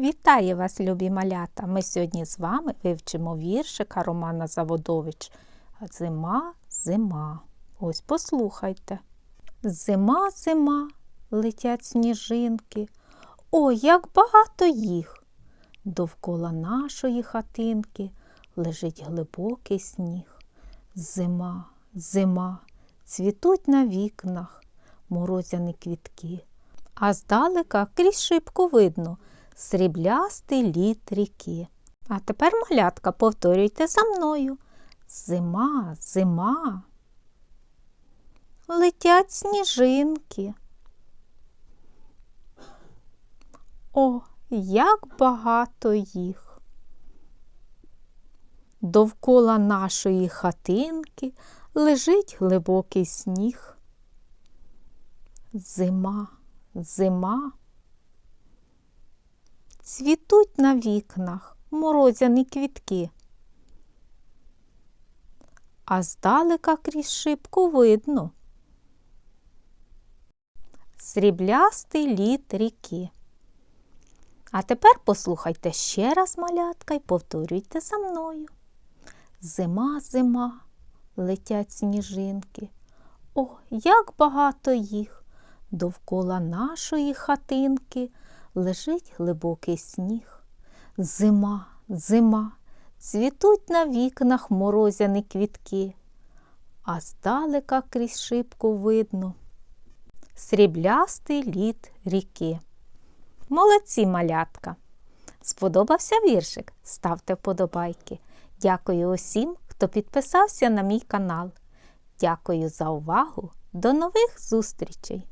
Вітаю вас, любі малята! Ми сьогодні з вами вивчимо віршика Романа Заводович. Зима, зима. Ось послухайте. Зима, зима, летять сніжинки. О, як багато їх! Довкола нашої хатинки лежить глибокий сніг. Зима, зима, цвітуть на вікнах морозяні квітки, а здалека крізь шибку видно сріблястий лід ріки. А тепер, малятка, повторюйте за мною. Зима, зима. Летять сніжинки. О, як багато їх. Довкола нашої хатинки лежить глибокий сніг. Зима, зима. Цвітуть на вікнах морозяні квітки. А здалека крізь шибку видно. Сріблястий лід ріки. А тепер послухайте ще раз малятка й повторюйте за мною. Зима, зима, летять сніжинки. О, як багато їх! Довкола нашої хатинки лежить глибокий сніг. Зима, зима, цвітуть на вікнах морозяні квітки, а здалека крізь шибку видно сріблястий лід ріки. Молодці малятка! Сподобався віршик? Ставте вподобайки. Дякую усім, хто підписався на мій канал. Дякую за увагу. До нових зустрічей!